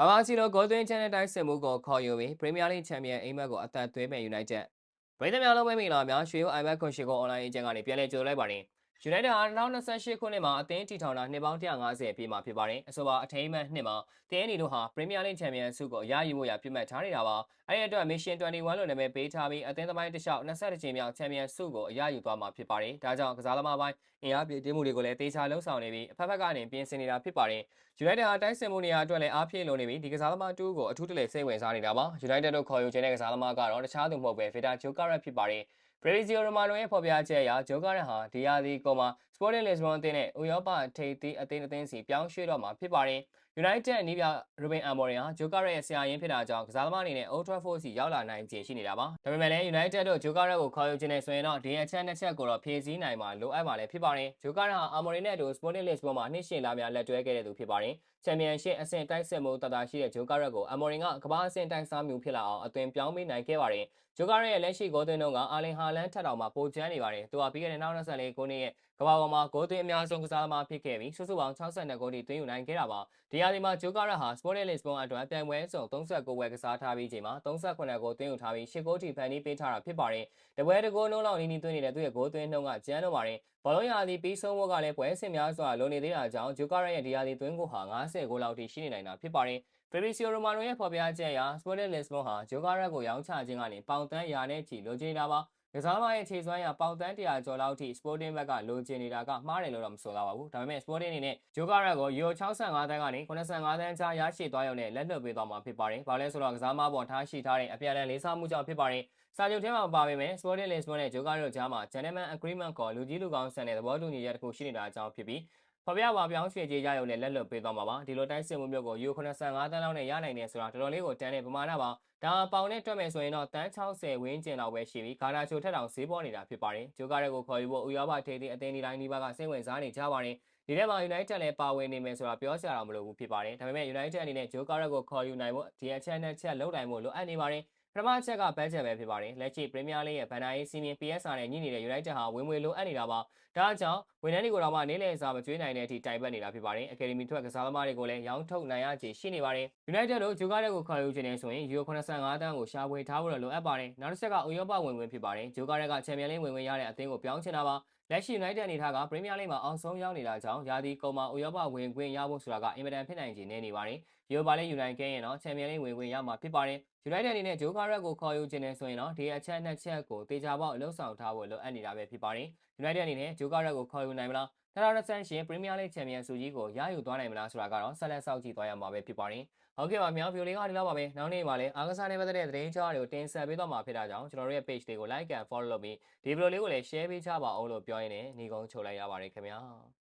ဘာဘာစီလိုဂိုးသွင်းချန်တဲ့တိုင်းစစ်မှုကိုခေါ်ယူပြီးပရီးမီးယားလိချန်ပီယံအိမ်မက်ကိုအသက်သွင်းမဲ့ယူနိုက်တက်ပရိသတ်များလုံးပဲမိလာများရွှေရိုးအိုင်ဘက်ခွန်ရှိကိုအွန်လိုင်းအကျဉ်းကနေပြန်လည်ကြိုလိုက်ပါတယ် ယူနိုက်တက်ဟာ2028ခုနှစ်မှာအသင်းတီထောင်တာနှစ်ပေါင်း150ပြည့်မှာဖြစ်ပါတယ်အဆိုပါအထိမ်းအမှတ်နှစ်မှာတင်းနီတို့ဟာပရီးမီးယားလိချန်ပီယံဆုကိုအရယူဖို့ရပြတ်မှတ်ထားနေတာပါအဲ့ဒီအတွက် Mission 21လို့နာမည်ပေးထားပြီးအသင်းသမိုင်းတစ်လျှောက်22ကြိမ်မြောက်ချန်ပီယံဆုကိုအရယူသွားမှာဖြစ်ပါတယ်ဒါကြောင့်ကစားသမားပိုင်းအင်အားပြည့်တင်းမှုတွေကိုလည်းတေချာလှုပ်ဆောင်နေပြီးအဖက်ဖက်ကနေပြင်ဆင်နေတာဖြစ်ပါတယ်ယူနိုက်တက်ဟာတိုက်စစ်မှုနေရာအတွက်လည်းအားဖြည့်လိုနေပြီးဒီကစားသမားတူးကိုအထူးတလဲစိတ်ဝင်စားနေတာပါယူနိုက်တက်တို့ခေါ်ယူခြင်းတဲ့ကစားသမားကတော့တခြားသူမဟုတ်ပဲဗီတာဂျိုကာရက်ဖြစ်ပါတယ် ပရီဇီယိုရိုမာနိုရဲ့ဖော်ပြချက်အရဂျိုကာရက်ဟာဒီယာဒီကောမှာ စပေါ်တင်လစ်ဘွန်အသင်းနဲ့ဥရောပထိပ်သီးအသင်းအသင်းစီပြောင်းရွှေ့တော့မှာဖြစ်ပါတယ်။ United အနီးပြရူဘင်အမ်မော်ရီဟာဂျိုကာရက်ရဲ့ဆရာရင်းဖြစ်တာကြောင့်ကစားသမားအနေနဲ့ Old Trafford စီရောက်လာနိုင်ခြေရှိနေတာပါ။ဒါပေမဲ့လည်း United တို့ဂျိုကာရက်ကိုခေါ်ယူခြင်းနဲ့ဆိုရင်တော့ဒီအချက်နှစ်ချက်ကိုတော့ဖြည့်ဆည်းနိုင်မှာလိုအပ်ပါလေဖြစ်ပါတယ်။ဂျိုကာရက်ဟာအမ်မော်ရီနဲ့အတူ Sporting Lisbon မှာနှစ်ရှည်လာများလက်တွဲခဲ့တဲ့သူဖြစ်ပါတယ်။ချန်ပီယံရှစ်အဆင့်တိုက်စစ်မှုတတာရှိတဲ့ဂျိုကာရက်ကိုအမ်မော်ရီကကမ္ဘာအဆင့်တိုက်စားမှုဖြစ်လာအောင်အသွင်ပြောင်းပေးနိုင်ခဲ့ပါတယ်။ဂျိုကာရက်ရဲ့လက်ရှိဂိုးသွင်းနှုန်းကအာလင်ဟာလန်ထက်တောင်မှပိုကျန်းနေပါတယ်။သူဟာပြီးခဲ့တဲ့2024ခုနှစ်ရဲ့ကမ္ဘာပေါ်မှာဂိုးသွင်းအများဆုံးကစားသမားဖြစ်ခဲ့ပြီးစုစုပေါင်း62ဂိုးထိသွင်းယူနိုင်ခဲ့တာပါ။ဒီရာသီမှာဂျိုကာရက်ဟာ Sporting Lisbon အတွက်ပြိုင်ပွဲစုံ39ပွဲကစားထားပြီးချိန်မှာ38ဂိုးသွင်းယူထားပြီး10ဂိုးထိဖန်တီးပေးထားတာဖြစ်ပါတယ်။တပွဲတကိုးနှုန်းလောက်နီးနီးသွင်းနေတဲ့သူ့ရဲ့ဂိုးသွင်းနှုန်းကကျန်းတော့ပါတယ်။ဘောလုံးရာသီပြီးဆုံးဖို့ကလည်းပွဲစဉ်များစွာလိုနေသေးတာကြောင့်ဂျိုကာရက်ရဲ့ဒီရာသီသွင်းကိုဟာ90ဂိုးလောက်ထိရှိနေနိုင်တာဖြစ်ပါတယ်။ Fabrizio Romano ရဲ့ဖော်ပြချက်အရ Sporting Lisbon ဟာဂျိုကာရက်ကိုရောင်းချခြင်းကနေပေါင်တန်းရာနဲ့ချီလိုချင်တာပါ ကစားမရဲ့ခြေစွမ်းရပေါင်တန်း100ကျော်လောက်ထိ Sporting ဘက်ကလိုချင်နေတာကမှားတယ်လို့တော့မဆိုလာပါဘူးဒါပေမဲ့ Sporting အနေနဲ့ဂျိုကာရက်ကိုယူရို65တန်းကနေ85တန်းကြားရရှိသွားရုံနဲ့လက်လွတ်ပေးသွားမှာဖြစ်ပါတယ်။ဘာလဲဆိုတော့ကစားမပေါ်ထားရှိထားတဲ့အပြန်အလှန်လေးစားမှုကြောင့်ဖြစ်ပါတယ်။စာချုပ်ထဲမှာပါပေမဲ့ Sporting Lisbon နဲ့ဂျိုကာရက်ကြားမှာ Gentleman Agreement ကိုလူကြီးလူကောင်းဆန်တဲ့သဘောတူညီချက်တစ်ခုရှိနေတာအကြောင်းဖြစ်ပြီး ဖော်ပြပါပြောင်းရွှေ့ကြေးရရုံနဲ့လက်လွတ်ပေးသွားမှာပါဒီလိုတိုင်းစစ်မှုမျိုးကိုယူ85တန်းလောက်နဲ့ရနိုင်တယ်ဆိုတာတော်တော်လေးကိုတန်းတဲ့ပမာဏပါဒါပေါင်နဲ့တွက်မယ်ဆိုရင်တော့တန်း60ဝန်းကျင်လောက်ပဲရှိပြီးဂါနာချိုထက်တောင်ဈေးပေါ်နေတာဖြစ်ပါတယ်ဂျိုကာရက်ကိုခေါ်ယူဖို့ဥရောပထိပ်သီးအသင်းဒီတိုင်းဒီပါကစိတ်ဝင်စားနေကြပါတယ်ဒီထဲမှာ United လည်းပါဝင်နေမယ်ဆိုတာပြောစရာတော့မလိုဘူးဖြစ်ပါတယ်ဒါပေမဲ့ United အနေနဲ့ဂျိုကာရက်ကိုခေါ်ယူနိုင်ဖို့ဒီအချက်နဲ့ချက်လုံးနိုင်ဖို့လိုအပ်နေပါတယ်ပ ထမချက်ကဘတ်ဂျက်ပဲဖြစ်ပါတယ်လက်ရှိပရီးမီးယားလိရဲ့ဗန်ဒါရေးစီမင်း PSR နဲ့ညှိနေတဲ့ United ဟာဝင်ငွေလိုအပ်နေတာပါဒါအကြောင်းဝန်ထမ်းတွေကိုတော့မှနေ့လည်စာမကျွေးနိုင်တဲ့အထိတိုင်ပတ်နေတာဖြစ်ပါတယ်အကယ်ဒမီထွက်ကစားသမားတွေကိုလည်းရောင်းထုတ်နိုင်ရခြေရှိနေပါတယ် United တို့ဂျိုကာရက်ကိုခေါ်ယူခြင်းနဲ့ဆိုရင်ယူရို85တန်းကိုရှာဖွေထားဖို့လိုအပ်ပါတယ်နောက်တစ်ချက်ကဥရောပဝင်ဝင်ဖြစ်ပါတယ်ဂျိုကာရက်ကချန်ပီယံလိဝင်ဝင်ရတဲ့အသင်းကိုပြောင်းချင်တာပါ လက်ရှိ United အနေထားကပရီးမီးယားလိမှာအောင်ဆုံးရောက်နေတာကြောင့်ယာဒီကုံမှာဥရောပဝင်ခွင့်ရဖို့ဆိုတာကအင်မတန်ဖြစ်နိုင်ခြေနေနေပါတယ်။ယူရိုပါလိယူနိုက်ခဲ့ရင်တော့ချန်ပီယံလိဝင်ခွင့်ရမှာဖြစ်ပါတယ်။ United အနေနဲ့ဂျိုကာရက်ကိုခေါ်ယူခြင်းနဲ့ဆိုရင်တော့ဒီအချက်နှစ်ချက်ကိုတေချာပေါက်လှုပ်ဆောင်ထားဖို့လိုအပ်နေတာပဲဖြစ်ပါတယ်။ United အနေနဲ့ဂျိုကာရက်ကိုခေါ်ယူနိုင်မလား 2020ရှင်ပရီးမီးယားလိချန်ပီယံဆုကြီးကိုရယူသွားနိုင်မလားဆိုတာကတော့ဆက်လက်စောင့်ကြည့်သွားရမှာပဲဖြစ်ပါတယ်။ဟုတ်ကဲ့ပါမြောင်ဗီဒီယိုလေးကဒီလောက်ပါပဲ။နောက်နေ့မှာလည်းအားကစားနဲ့ပတ်သက်တဲ့သတင်းကြားတွေကိုတင်ဆက်ပေးသွားမှာဖြစ်တာကြောင့်ကျွန်တော်တို့ရဲ့ page လေးကို like and follow လုပ်ပြီးဒီဗီဒီယိုလေးကိုလည်း share ပေးကြပါအောင်လို့ပြောရင်းနဲ့ညီကုန်းချုပ်လိုက်ရပါတယ်ခင်ဗျာ။